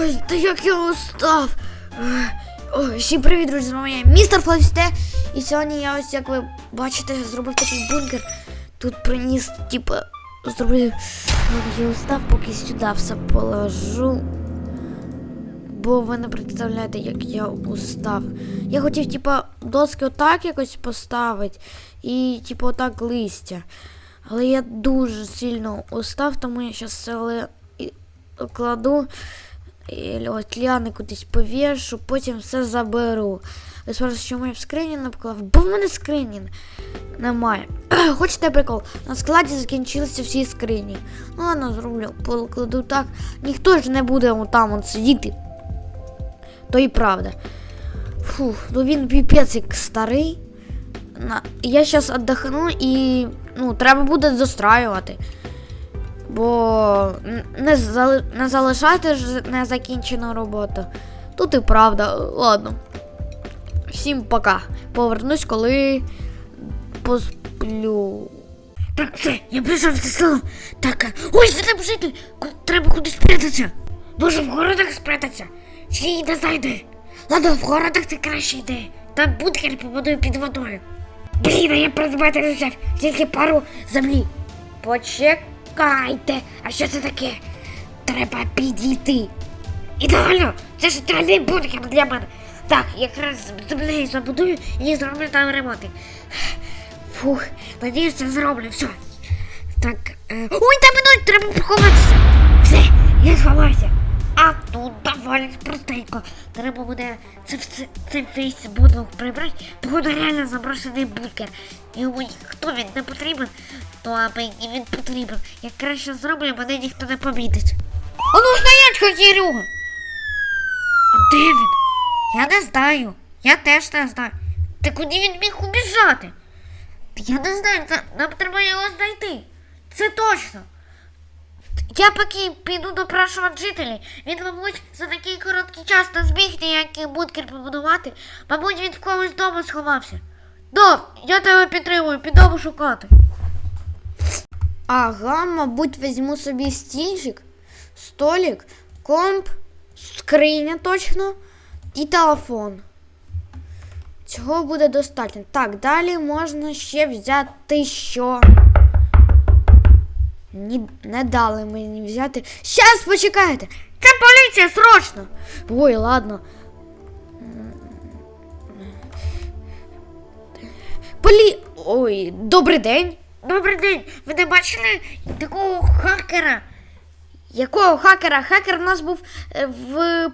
Ой, та як я устав. Ой, всім привіт, друзі, з вами я містер Флавісте. І сьогодні я ось, як ви бачите, зробив такий бункер. Тут приніс, типу, зробив ну, я устав, поки сюди все положу. Бо ви не представляєте, як я устав. Я хотів, типа, доски отак якось поставити і, типу, отак листя. Але я дуже сильно устав, тому я зараз ли- кладу і от ляни кудись повішу, потім все заберу. Ви спрашуєте, чому я в скрині не? Бо в мене скрині немає. Хочете прикол? На складі закінчилися всі скрині. Ну ладно, зроблю, покладу так. Ніхто ж не буде там от сидіти. То і правда. Фух, ну він піпець як старий. Я зараз віддохну і ну, треба буде достраювати. Бо не, зали... не залишати ж незакінчену роботу. Тут і правда. Ладно. Всім пока. Повернусь, коли посплю. Так, все, я прийшов це село. Так, ой, це там житель. Треба кудись спрятатися. Може, в городах спрятатися? Чи не знайде? Ладно, в городах це краще йде. Там бункер побудую під водою. Блін, я предмети взяв, тільки пару землі. Почекайте, а що це таке? Треба підійти. Ідеально! Це ж ідеальний бункер для мене. Так, якраз землею забудую і зроблю там ремонт. Фух, надіюсь, це зроблю, все. Так. Е... Ой, там минуть, треба поховатися. Все, я сховався. А тут доволі простенько. Треба буде це, все, це весь будинок прибрати, походу реально заброшений бункер. Ой, хто він не потрібен, то а мені він потрібен. Як краще зроблю, мене ніхто не помітить. А ну стоять, хакірюга! А де він? Я не знаю. Я теж не знаю. Та куди він міг убіжати? Я не знаю, нам треба його знайти. Це точно. Я поки піду допрашувати жителів. Він, мабуть, за такий короткий час не зміг ніякий бункер побудувати. Мабуть, він в когось вдома сховався. Да, я тебе підтримую, піду шукати. Ага, мабуть, візьму собі стільчик, столик, комп, скриня точно і телефон. Цього буде достатньо. Так, далі можна ще взяти що. Ні, не дали мені взяти. Щас почекайте! Це поліція, срочно! Ой, ладно. Полі. Ой, добрий день. Добрий день! Ви не бачили такого хакера? Якого хакера? Хакер у нас був е, в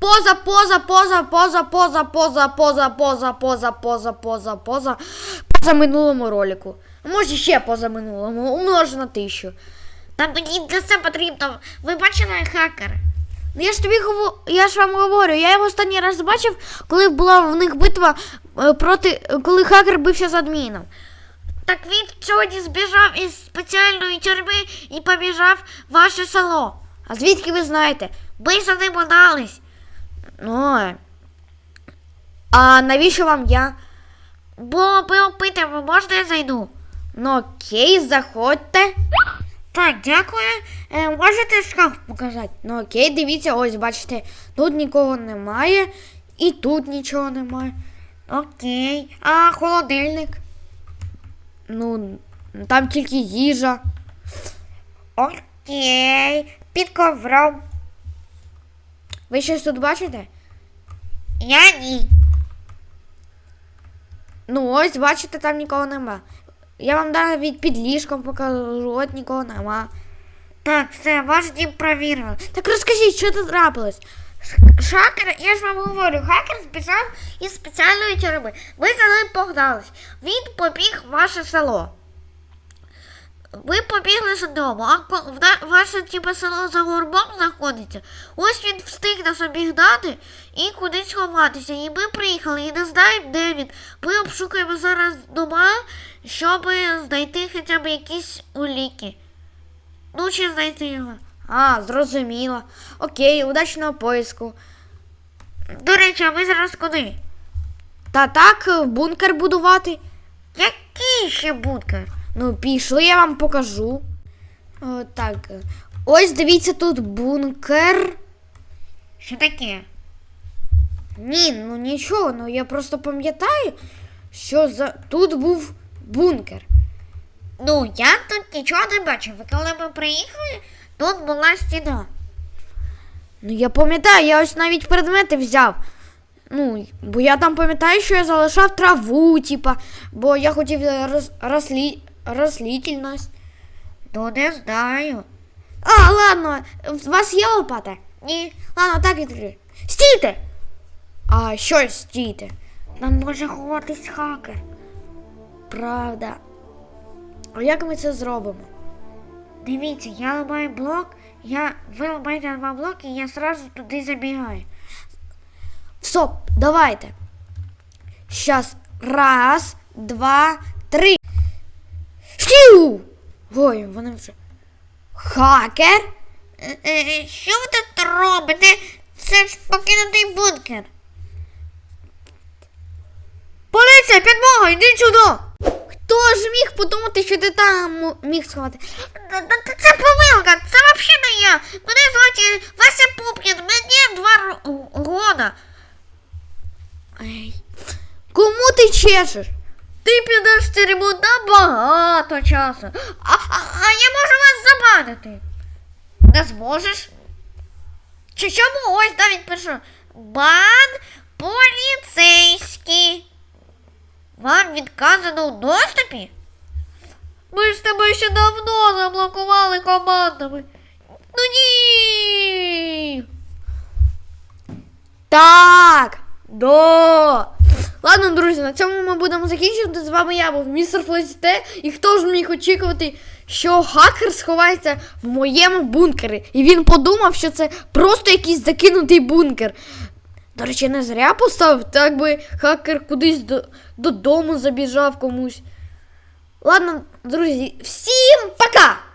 поза, поза, поза, поза, поза, поза, поза, поза, поза, поза, поза, поза, поза минулому ролику. Може ще поза минулому, умножу на тисячу. Та мені для це потрібно. Ви бачили хакера? Ну я ж тобі говорю, я ж вам говорю, я його останній раз бачив, коли була в них битва е, проти, коли хакер бився з адміном. Так він сьогодні збіжав із спеціальної тюрми і побіжав в ваше село. А звідки ви знаєте? Ми за ним гнались. Ну. е. А навіщо вам я? Бо ми опитаємо, можна я зайду? Ну окей, заходьте. Так, дякую. Е, можете шкаф показати? Ну окей, дивіться, ось бачите, тут нікого немає, і тут нічого немає. Окей. А холодильник? Ну, там тільки їжа. Окей. Під ковром. Ви щось тут бачите? Я ні. Ну ось, бачите, там нікого нема. Я вам навіть під ліжком покажу, от нікого нема. Так, все, ваш дім провірили. Так розкажіть, що тут трапилось? Шакер, я ж вам говорю, хакер збіжав із спеціальної тюрми. Ви за ним погнались. Він побіг в ваше село. Ви побігли за дому, а ваше типу, село за горбом знаходиться. Ось він встиг нас обігнати і кудись ховатися. І ми приїхали і не знаємо, де він. Ми обшукуємо зараз дома, щоб знайти хоча б якісь уліки. Ну, чи знайти його. А, зрозуміло. Окей, удачного поиску. До речі, а ви зараз куди? Та так, бункер будувати. Який ще бункер? Ну, пішли, я вам покажу. О, так. Ось дивіться тут бункер. Що таке? Ні, ну нічого, ну я просто пам'ятаю, що за тут був бункер. Ну, я тут нічого не бачив. І коли ми приїхали, тут була стіна. Ну я пам'ятаю, я ось навіть предмети взяв. Ну, бо я там пам'ятаю, що я залишав траву, типа, бо я хотів е, роз, рослі, рослітельність. Ну, не знаю. А, ладно, у вас є лопата? Ні. Ладно, так відкрию. Стійте! А що стійте? Нам може ховатись хакер. Правда. А як ми це зробимо? Дивіться, я ламаю блок, я ви два блоки, і я сразу туди забігаю. Стоп, давайте. Щас. Раз, два, три. Фью! Ой, вони вже. Хакер? Е, е, що ви тут робите? Це ж покинутий бункер. Поліція, підмога, йди сюди! Хто ж міг подумати, що ти там міг сховати? Це помилка, це взагалі не я. Мене звати Вася Пупкін, мені два года. Кому ти чешеш? Ти підеш в тюрму на багато часу. А, а, а я можу вас забанити. Не зможеш? Чи чому ось навіть пишу бан поліцейський. Вам відказано у доступі? Ми ж тебе ще давно заблокували командами. Ну ні. Так. До. Ладно, друзі, на цьому ми будемо закінчувати. З вами я був містер Флесіте. І хто ж міг очікувати, що хакер сховається в моєму бункері. І він подумав, що це просто якийсь закинутий бункер. До речі, не зря поставив, так би хакер кудись до, додому забіжав комусь. Ладно, друзі, всім пока!